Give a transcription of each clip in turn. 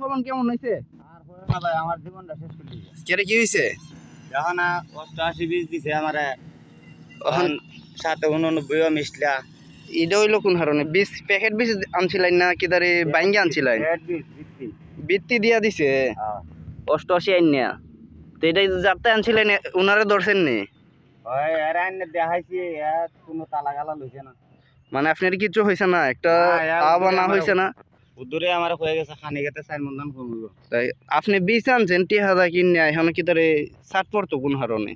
ফলন কেমন হয়েছে আর হলো না ভাই আমার জীবনটা শেষ করে দিয়েছে কেরে কি হয়েছে অষ্টআশি বীজ দিছে আমারে। এখন সাথে উননব্বইও মিশলা। এটা হইল কোন বীজ প্যাকেট বীজ আনছিলেন না কি তারে বাইঙ্গে আনছিলেন বৃত্তি দিয়া দিছে? অষ্টআশি আইন না তো এটা যাতে আনছিলেন উনারে ধরছেন নি? দেখাইছি কোনো তালা গালা লইছে না। মানে আপনার কিছু হয়েছে না? একটা আবা না হয়েছে না? উদ্দুরে আমার হয়ে গেছে খানি খেতে চার মন দাম কমিব তাই আপনি বীজ আনছেন টি হাজার কিনে এখন কি তারে ষাট পড়তো কোন হারণে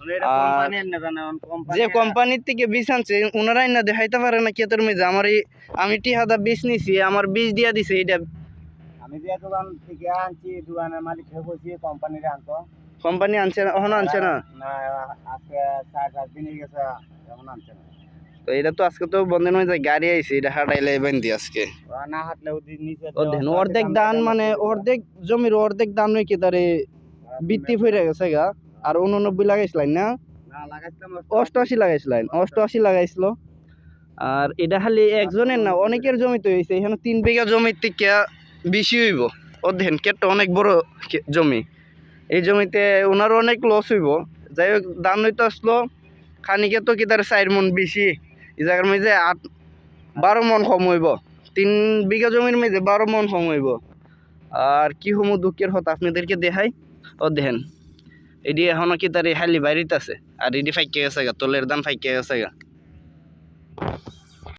আর কোম্পানি না জানে কোম্পানি যে কোম্পানির থেকে বীজ আনছে ওনারাই না দেখাইতে পারে না কেতর মেজে আমার এই আমি টি হাজার বীজ নিছি আমার বীজ দিয়া দিছে এটা আমি যে দোকান থেকে আনছি দোকানের মালিক বলছি কোম্পানির আনতো। কোম্পানি আনছে না এখন আনছে না? না আজকে চার পাঁচ দিন হয়ে গেছে এখন আনছে না। তো এটা তো আজকে তো বন্ধ নয় যায় গাড়ি আইছে এটা হাঁটাইলে বান্ধি আজকে। না নিচে অর্ধেক দান মানে অর্ধেক জমির অর্ধেক দান নয় কি তারে বৃত্তি ফিরে গেছে গা। আর উননব্বই লাগাইছিলেন না? অষ্টআশি। লাগাইছিলেন অষ্টআশি লাগাইছিল। আর এটা খালি একজনের না অনেকের জমিতে হয়েছে এখানে তিন বিঘা জমির থেকে বেশি হইব। দেখেন কেটটা অনেক বড় জমি। এই জমিতে ওনারও অনেক লস হইব। যাই হোক দাম হইতে আসলো। খানিকে তো কি তার চার মন বেশি। এই জায়গার মধ্যে আট, বারো মন কম হইব। তিন বিঘা জমির মধ্যে বারো মন কম হইব। আর কি হমু দুঃখের হত আপনাদেরকে দেখাই? ও দেখেন, এটি এখনও কি তার হালি বাড়িতে আছে? আর এটি ফাইকে গেছে গা, তোলের দাম ফাইকে গেছে গা।